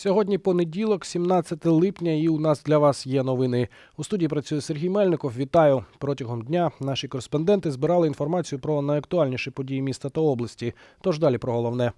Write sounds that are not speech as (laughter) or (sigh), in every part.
Сьогодні понеділок, 17 липня, і у нас для вас є новини. У студії працює Сергій Мельников. Вітаю протягом дня. Наші кореспонденти збирали інформацію про найактуальніші події міста та області. Тож далі про головне.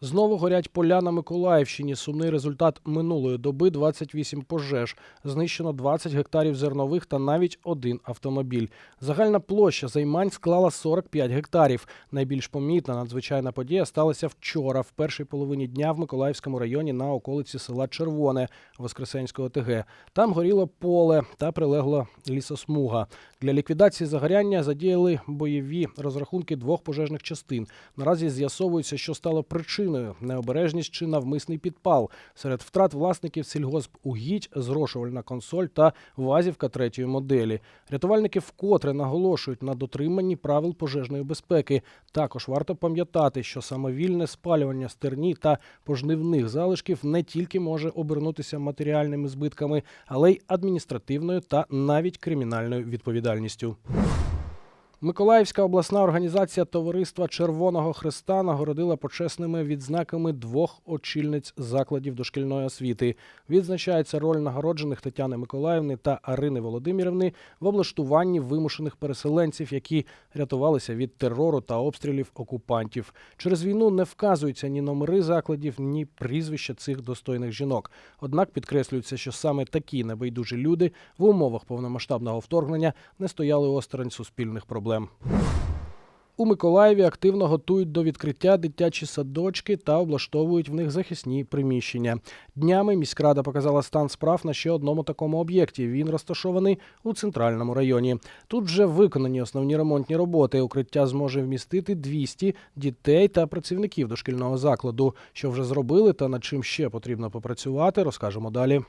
Знову горять поля на Миколаївщині. Сумний результат минулої доби 28 пожеж. Знищено 20 гектарів зернових та навіть один автомобіль. Загальна площа займань склала 45 гектарів. Найбільш помітна надзвичайна подія сталася вчора, в першій половині дня в Миколаївському районі на околиці села Червоне Воскресенського ТГ. Там горіло поле та прилегла лісосмуга. Для ліквідації загоряння задіяли бойові розрахунки двох пожежних частин. Наразі з'ясовується, що стало причиною необережність чи навмисний підпал. Серед втрат власників сільгоспугідь, зрошувальна консоль та вазівка третьої моделі. Рятувальники вкотре наголошують на дотриманні правил пожежної безпеки. Також варто пам'ятати, що самовільне спалювання стерні та пожнивних залишків не тільки може обернутися матеріальними збитками, але й адміністративною та навіть кримінальною відповідальністю. Миколаївська обласна організація Товариства Червоного Христа нагородила почесними відзнаками двох очільниць закладів дошкільної освіти. Відзначається роль нагороджених Тетяни Миколаївни та Арини Володимирівни в облаштуванні вимушених переселенців, які рятувалися від терору та обстрілів окупантів. Через війну не вказуються ні номери закладів, ні прізвища цих достойних жінок. Однак підкреслюється, що саме такі небайдужі люди в умовах повномасштабного вторгнення не стояли осторонь суспільних проблем. У Миколаєві активно готують до відкриття дитячі садочки та облаштовують в них захисні приміщення. Днями міськрада показала стан справ на ще одному такому об'єкті. Він розташований у центральному районі. Тут вже виконані основні ремонтні роботи. Укриття зможе вмістити 200 дітей та працівників дошкільного закладу. Що вже зробили та над чим ще потрібно попрацювати, розкажемо далі.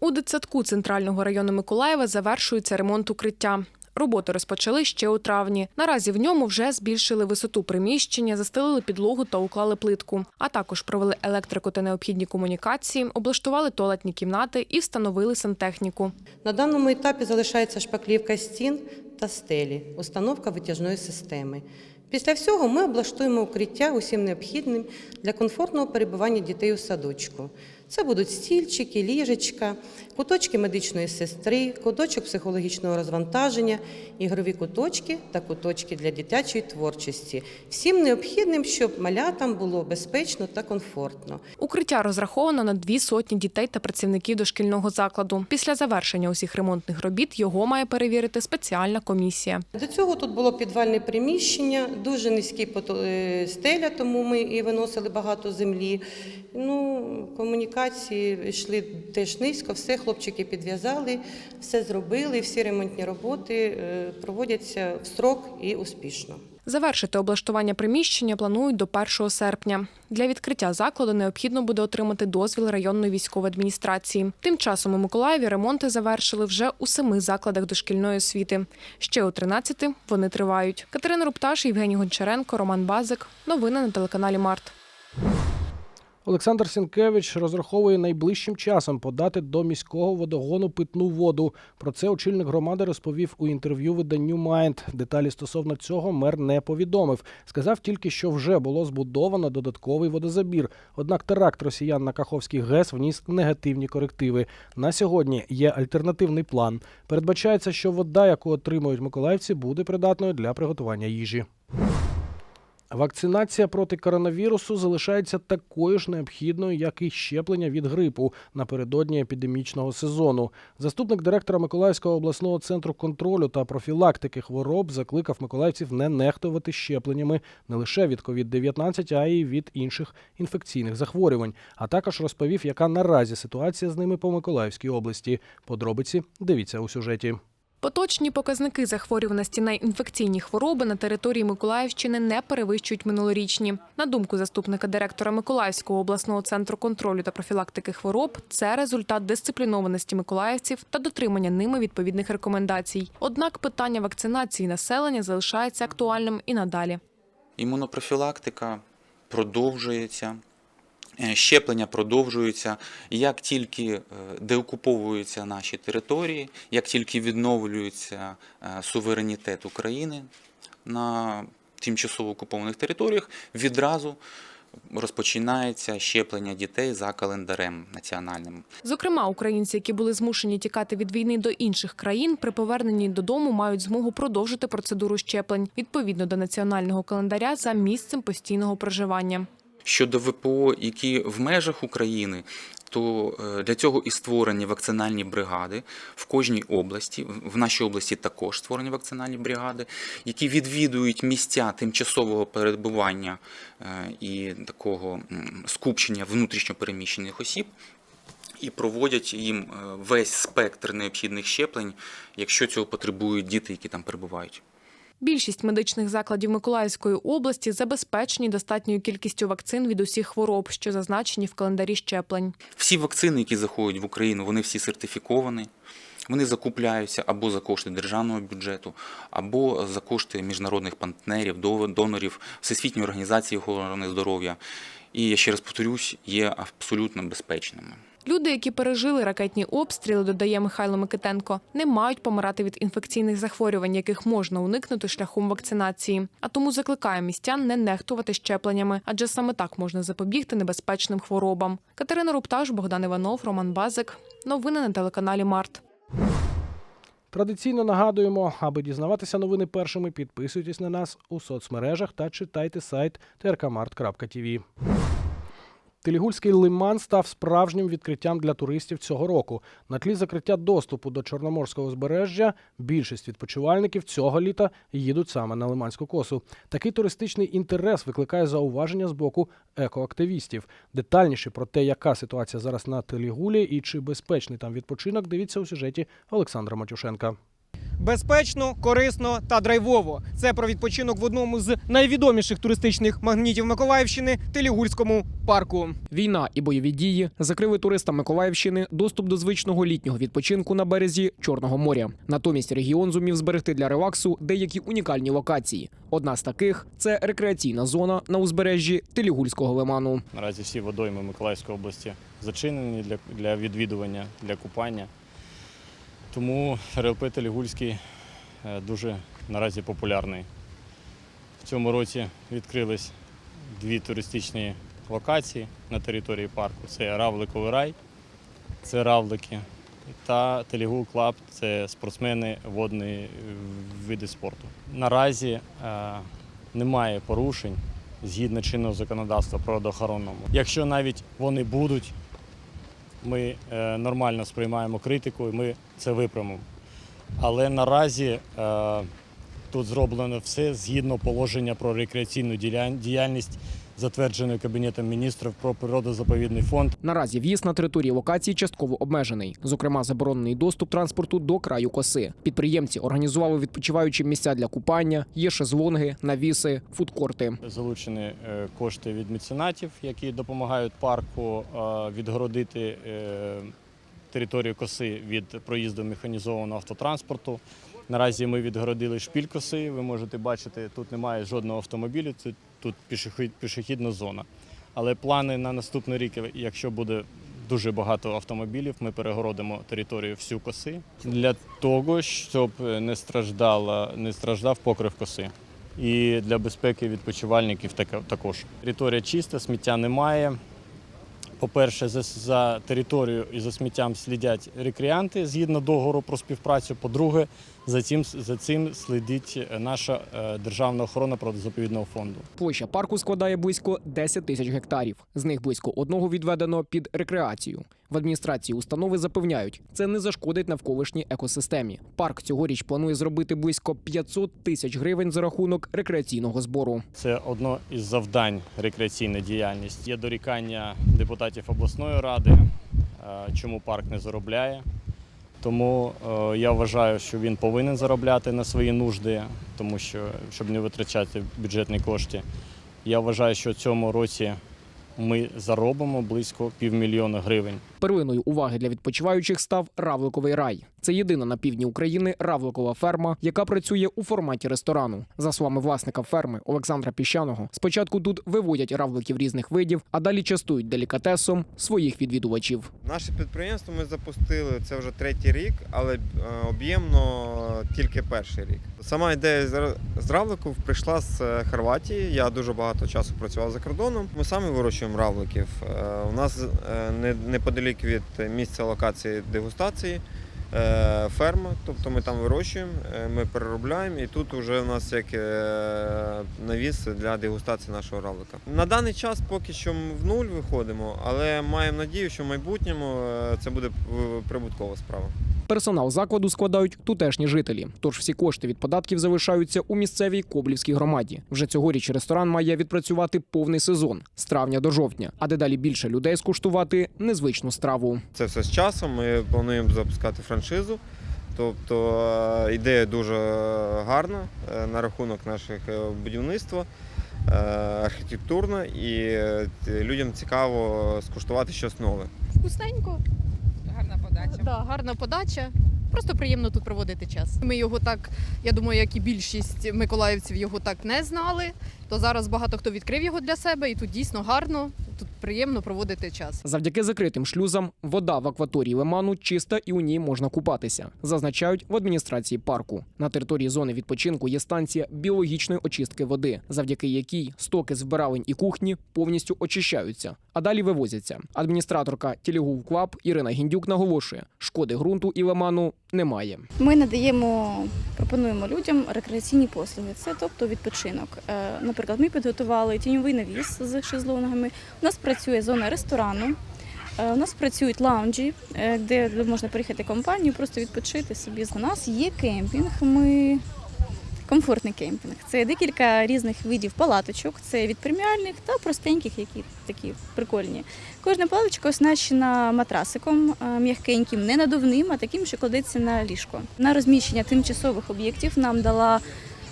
У дитсадку центрального району Миколаєва завершується ремонт укриття. Роботи розпочали ще у травні. Наразі в ньому вже збільшили висоту приміщення, застелили підлогу та уклали плитку. А також провели електрику та необхідні комунікації, облаштували туалетні кімнати і встановили сантехніку. На даному етапі залишається шпаклівка стін та стелі, установка витяжної системи. Після всього ми облаштуємо укриття усім необхідним для комфортного перебування дітей у садочку. Це будуть стільчики, ліжечка, куточки медичної сестри, куточок психологічного розвантаження, ігрові куточки та куточки для дитячої творчості. Всім необхідним, щоб малятам було безпечно та комфортно. Укриття розраховано на дві сотні дітей та працівників дошкільного закладу. Після завершення усіх ремонтних робіт його має перевірити спеціальна комісія. До цього тут було підвальне приміщення, дуже низькі е, стеля, тому ми і виносили багато землі. Ну, комунікації йшли теж низько, все хлопчики підв'язали, все зробили, всі ремонтні роботи е, проводяться в строк і успішно. Завершити облаштування приміщення планують до 1 серпня. Для відкриття закладу необхідно буде отримати дозвіл районної військової адміністрації. Тим часом у Миколаєві ремонти завершили вже у семи закладах дошкільної освіти. Ще у 13 вони тривають. Катерина Рупташ, Євгеній Гончаренко, Роман Базик. Новини на телеканалі Март. Олександр Сінкевич розраховує найближчим часом подати до міського водогону питну воду. Про це очільник громади розповів у інтерв'ю виданню Майнд. Деталі стосовно цього мер не повідомив. Сказав тільки, що вже було збудовано додатковий водозабір. Однак теракт росіян на Каховський ГЕС вніс негативні корективи. На сьогодні є альтернативний план. Передбачається, що вода, яку отримують миколаївці, буде придатною для приготування їжі. Вакцинація проти коронавірусу залишається такою ж необхідною, як і щеплення від грипу напередодні епідемічного сезону. Заступник директора Миколаївського обласного центру контролю та профілактики хвороб закликав миколаївців не нехтувати щепленнями не лише від COVID-19, а й від інших інфекційних захворювань. А також розповів, яка наразі ситуація з ними по Миколаївській області. Подробиці дивіться у сюжеті. Поточні показники захворюваності на інфекційні хвороби на території Миколаївщини не перевищують минулорічні. На думку заступника директора Миколаївського обласного центру контролю та профілактики хвороб, це результат дисциплінованості миколаївців та дотримання ними відповідних рекомендацій. Однак питання вакцинації населення залишається актуальним і надалі. Імунопрофілактика продовжується. Е, Щеплення продовжуються. Як тільки е, деокуповуються наші території, як тільки відновлюється е, суверенітет України на тимчасово окупованих територіях, відразу розпочинається щеплення дітей за календарем національним. Зокрема, українці, які були змушені тікати від війни до інших країн, при поверненні додому мають змогу продовжити процедуру щеплень відповідно до національного календаря за місцем постійного проживання. Щодо ВПО, які в межах України, то е, для цього і створені вакцинальні бригади в кожній області. В нашій області також створені вакцинальні бригади, які відвідують місця тимчасового перебування е, і такого скупчення внутрішньопереміщених осіб. І проводять їм е, весь спектр необхідних щеплень, якщо цього потребують діти, які там перебувають. Більшість медичних закладів Миколаївської області забезпечені достатньою кількістю вакцин від усіх хвороб, що зазначені в календарі щеплень. Всі вакцини, які заходять в Україну, вони всі сертифіковані. Вони закупляються або за кошти державного бюджету, або за кошти міжнародних партнерів, до- донорів, Всесвітньої організації охорони здоров'я. І я ще раз повторюсь, є абсолютно безпечними. Люди, які пережили ракетні обстріли, додає Михайло Микитенко, не мають помирати від інфекційних захворювань, яких можна уникнути шляхом вакцинації. А тому закликає містян не нехтувати щепленнями, адже саме так можна запобігти небезпечним хворобам. Катерина Рупташ, Богдан Іванов, Роман Базик. Новини на телеканалі Март. Традиційно нагадуємо, аби дізнаватися новини першими, підписуйтесь на нас у соцмережах та читайте сайт trkmart.tv. Телігульський лиман став справжнім відкриттям для туристів цього року. На тлі закриття доступу до Чорноморського узбережжя більшість відпочивальників цього літа їдуть саме на Лиманську косу. Такий туристичний інтерес викликає зауваження з боку екоактивістів. Детальніше про те, яка ситуація зараз на Телігулі і чи безпечний там відпочинок, дивіться у сюжеті Олександра Матюшенка. Безпечно, корисно та драйвово. Це про відпочинок в одному з найвідоміших туристичних магнітів Миколаївщини Телігульському парку. Війна і бойові дії закрили туристам Миколаївщини доступ до звичного літнього відпочинку на березі Чорного моря. Натомість регіон зумів зберегти для релаксу деякі унікальні локації. Одна з таких це рекреаційна зона на узбережжі Телігульського лиману. Наразі всі водойми Миколаївської області зачинені для, для відвідування, для купання. Тому РЛП Телігульський е, дуже наразі популярний. В цьому році відкрились дві туристичні локації на території парку. Це Равликовий рай, це равлики, та Телігул Клаб це спортсмени водні е, види спорту. Наразі е, немає порушень згідно чинного законодавства природоохоронному. Якщо навіть вони будуть, ми е, нормально сприймаємо критику і ми це виправимо. Але наразі е, тут зроблено все згідно положення про рекреаційну діяльність, затвердженої Кабінетом міністрів про природозаповідний фонд. Наразі в'їзд на території локації частково обмежений, зокрема, заборонений доступ транспорту до краю коси. Підприємці організували відпочиваючі місця для купання, є шезлонги, навіси, фудкорти. Залучені е, кошти від меценатів, які допомагають парку е, відгородити е, територію коси від проїзду механізованого автотранспорту. Наразі ми відгородили шпіль коси. Ви можете бачити, тут немає жодного автомобіля, це тут пішохід- пішохідна зона. Але плани на наступний рік, якщо буде дуже багато автомобілів, ми перегородимо територію всю коси для того, щоб не страждала, не страждав покрив коси. І для безпеки відпочивальників також. Територія чиста, сміття немає. По-перше, за, за територію і за сміттям слідять рекреанти згідно договору про співпрацю. По-друге, за цим, за цим слідить наша е, державна охорона природозаповідного фонду. Площа парку складає близько 10 тисяч гектарів. З них близько одного відведено під рекреацію. В адміністрації установи запевняють, це не зашкодить навколишній екосистемі. Парк цьогоріч планує зробити близько 500 тисяч гривень за рахунок рекреаційного збору. Це одно із завдань рекреаційна діяльність. Є дорікання депутатів обласної ради, е, чому парк не заробляє. Тому е, я вважаю, що він повинен заробляти на свої нужди, тому що щоб не витрачати бюджетні кошти. Я вважаю, що цьому році ми заробимо близько півмільйона гривень Перлиною уваги для відпочиваючих став Равликовий рай. Це єдина на півдні України равликова ферма, яка працює у форматі ресторану. За словами власника ферми Олександра Піщаного, спочатку тут виводять равликів різних видів, а далі частують делікатесом своїх відвідувачів. Наше підприємство ми запустили це вже третій рік, але е, об'ємно тільки перший рік. Сама ідея з ра- равликів прийшла з е, Хорватії. Я дуже багато часу працював за кордоном. Ми самі вирощуємо равликів. Е, У нас не- неподалік від місця локації дегустації. е, Ферма, тобто ми там вирощуємо, е, ми переробляємо, і тут вже у нас як е, навіс для дегустації нашого равлика. На даний час поки що в нуль виходимо, але маємо надію, що в майбутньому це буде прибуткова справа. Персонал закладу складають тутешні жителі, тож всі кошти від податків залишаються у місцевій коблівській громаді. Вже цьогоріч ресторан має відпрацювати повний сезон з травня до жовтня, а дедалі більше людей скуштувати незвичну страву. Це все з часом. Ми плануємо запускати франшизу. Тобто е, ідея дуже гарна е, на рахунок наших е, будівництва, архітектурна, і людям цікаво скуштувати щось нове. Вкусненько, Гарна подача. да, гарна подача. Просто приємно тут проводити час. Ми його так, я думаю, як і більшість миколаївців його так не знали. То зараз багато хто відкрив його для себе, і тут дійсно гарно, тут приємно проводити час. Завдяки закритим шлюзам вода в акваторії лиману чиста і у ній можна купатися. Зазначають в адміністрації парку. На території зони відпочинку є станція біологічної очистки води, завдяки якій стоки з вбиралень і кухні повністю очищаються, а далі вивозяться. Адміністраторка Тілігув Клаб Ірина Гіндюк наголошує, шкоди ґрунту і лиману немає. Ми надаємо, пропонуємо людям рекреаційні послуги. Це тобто відпочинок. Наприклад, ми підготували тіньовий навіс з шезлонгами. У нас працює зона ресторану. е, У нас працюють лаунджі, е, де можна приїхати компанію, просто відпочити собі. У нас є кемпінг. Ми комфортний кемпінг. Це декілька різних видів палаточок. Це від преміальних та простеньких, які такі прикольні. Кожна паличка оснащена матрасиком е, м'якеньким, не надувним, а таким, що кладеться на ліжко. На розміщення тимчасових об'єктів нам дала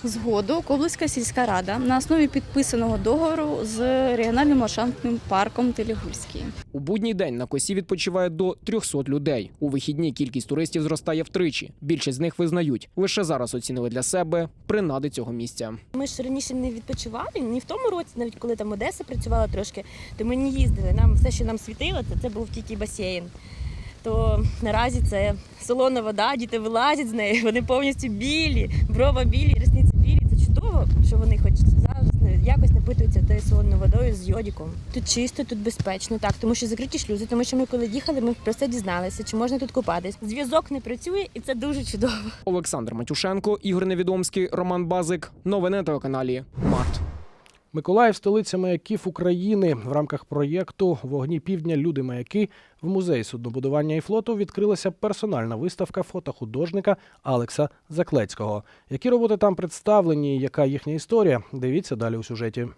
згоду Коблицька сільська рада на основі підписаного договору з регіональним ландшафтним парком Телегульський. У будній день на косі відпочиває до 300 людей. У вихідні кількість туристів зростає втричі. Більшість з них визнають, лише зараз оцінили для себе принади цього місця. Ми ж раніше не відпочивали, ні в тому році, навіть коли там Одеса працювала трошки, то ми не їздили. Нам все, що нам світило, це, це був тільки басейн. То наразі це солона вода, діти вилазять з неї, (laughs) вони повністю білі, брова білі, що вони хоч зараз якось напитуються тією солоною водою з йодіком. Тут чисто, тут безпечно, так, тому що закриті шлюзи, тому що ми коли їхали, ми про це дізналися, чи можна тут купатись. Зв'язок не працює, і це дуже чудово. Олександр Матюшенко, Ігор Невідомський, Роман Базик. Новини на телеканалі Март. Миколаїв столиця маяків України в рамках проєкту Вогні півдня Люди маяки в музеї суднобудування і флоту відкрилася персональна виставка фотохудожника Алекса Заклецького. Які роботи там представлені, яка їхня історія? Дивіться далі у сюжеті.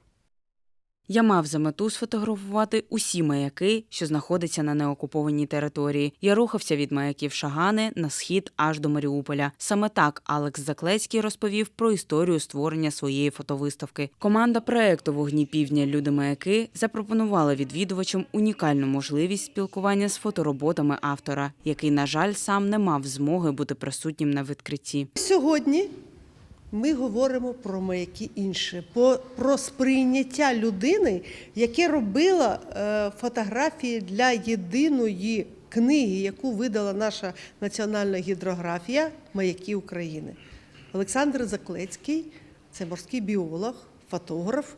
Я мав за мету сфотографувати усі маяки, що знаходяться на неокупованій території. Я рухався від маяків Шагани на схід аж до Маріуполя. Саме так Алекс Заклецький розповів про історію створення своєї фотовиставки. Команда проекту Вогні півдня Люди маяки запропонувала відвідувачам унікальну можливість спілкування з фотороботами автора, який, на жаль, сам не мав змоги бути присутнім на відкритті. Сьогодні ми говоримо про маяки інше, про сприйняття людини, яке робила е, фотографії для єдиної книги, яку видала наша національна гідрографія Маяки України. Олександр Заклецький це морський біолог, фотограф,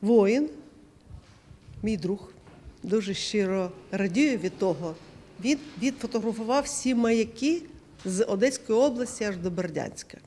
воїн, мій друг. Дуже щиро радію від того. Він відфотографував всі маяки з Одеської області аж до Бердянська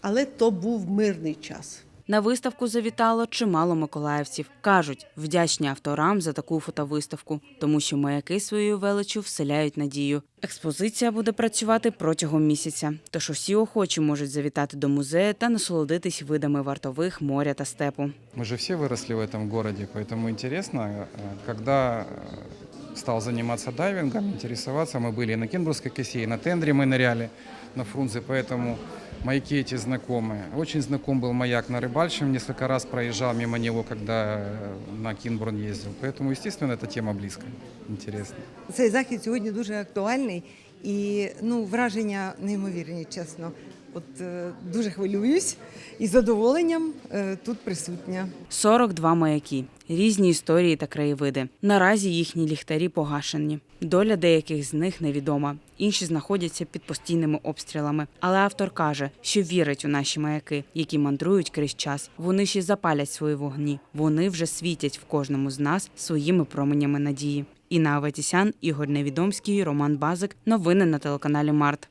Але то був мирний час. На виставку завітало чимало миколаївців. Кажуть, вдячні авторам за таку фотовиставку, тому що маяки своєю величчю вселяють надію. Експозиція буде працювати протягом місяця, тож усі охочі можуть завітати до музею та насолодитись видами вартових моря та степу. Мы же все выросли в этом городе, поэтому интересно, э, когда э, стал заниматься дайвингом, интересоваться, мы были и на Кенбургской косе, и на Тендре мы ныряли на Фрунзе, поэтому маяки эти знакомые. Очень знаком был маяк на Рыбальчем, несколько раз проезжал мимо него, когда э, на Кинбурн ездил. Поэтому, естественно, эта тема близкая, интересна. Цей захід сьогодні дуже актуальний і ну, враження неймовірні, чесно. От е, дуже хвилююсь і з задоволенням е, тут присутня. 42 маяки, різні історії та краєвиди. Наразі їхні ліхтарі погашені. Доля деяких з них невідома. Інші знаходяться під постійними обстрілами. Але автор каже, що вірить у наші маяки, які мандрують крізь час. Вони ще запалять свої вогні. Вони вже світять в кожному з нас своїми променями надії. Інна Аветісян, Ігор Невідомський, Роман Базик. Новини на телеканалі Март.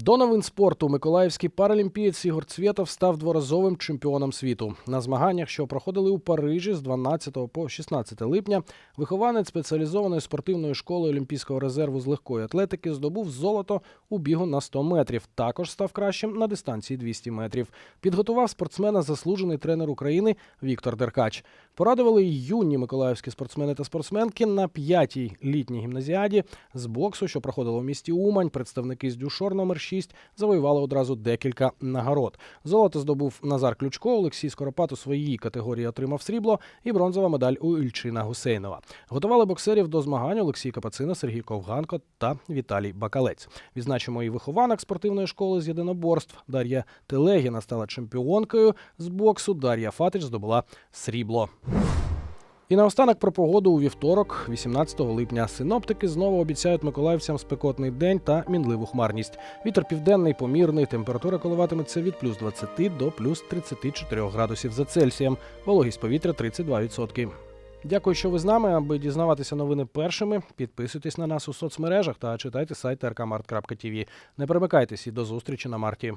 До новин спорту миколаївський паралімпієць Ігор Цвєтов став дворазовим чемпіоном світу. На змаганнях, що проходили у Парижі з 12 по 16 липня, вихованець спеціалізованої спортивної школи Олімпійського резерву з легкої атлетики здобув золото у бігу на 100 метрів. Також став кращим на дистанції 200 метрів. Підготував спортсмена заслужений тренер України Віктор Деркач. Порадували й юні миколаївські спортсмени та спортсменки на п'ятій літній гімназіаді з боксу, що проходило в місті Умань. Представники з Дюшор номер 6 завоювали одразу декілька нагород. Золото здобув Назар Ключко, Олексій Скоропат у своїй категорії отримав срібло і бронзова медаль у Ільчина Гусейнова. Готували боксерів до змагань Олексій Капацина, Сергій Ковганко та Віталій Бакалець. Відзначимо і вихованок спортивної школи з єдиноборств. Дар'я Телегіна стала чемпіонкою з боксу. Дар'я Фатич здобула срібло. І наостанок про погоду у вівторок, 18 липня. Синоптики знову обіцяють миколаївцям спекотний день та мінливу хмарність. Вітер південний, помірний. Температура коливатиметься від плюс 20 до плюс 34 градусів за Цельсієм. Вологість повітря 32%. Дякую, що ви з нами. Аби дізнаватися новини першими, підписуйтесь на нас у соцмережах та читайте сайт rkmart.tv. Не перемикайтесь і до зустрічі на марті.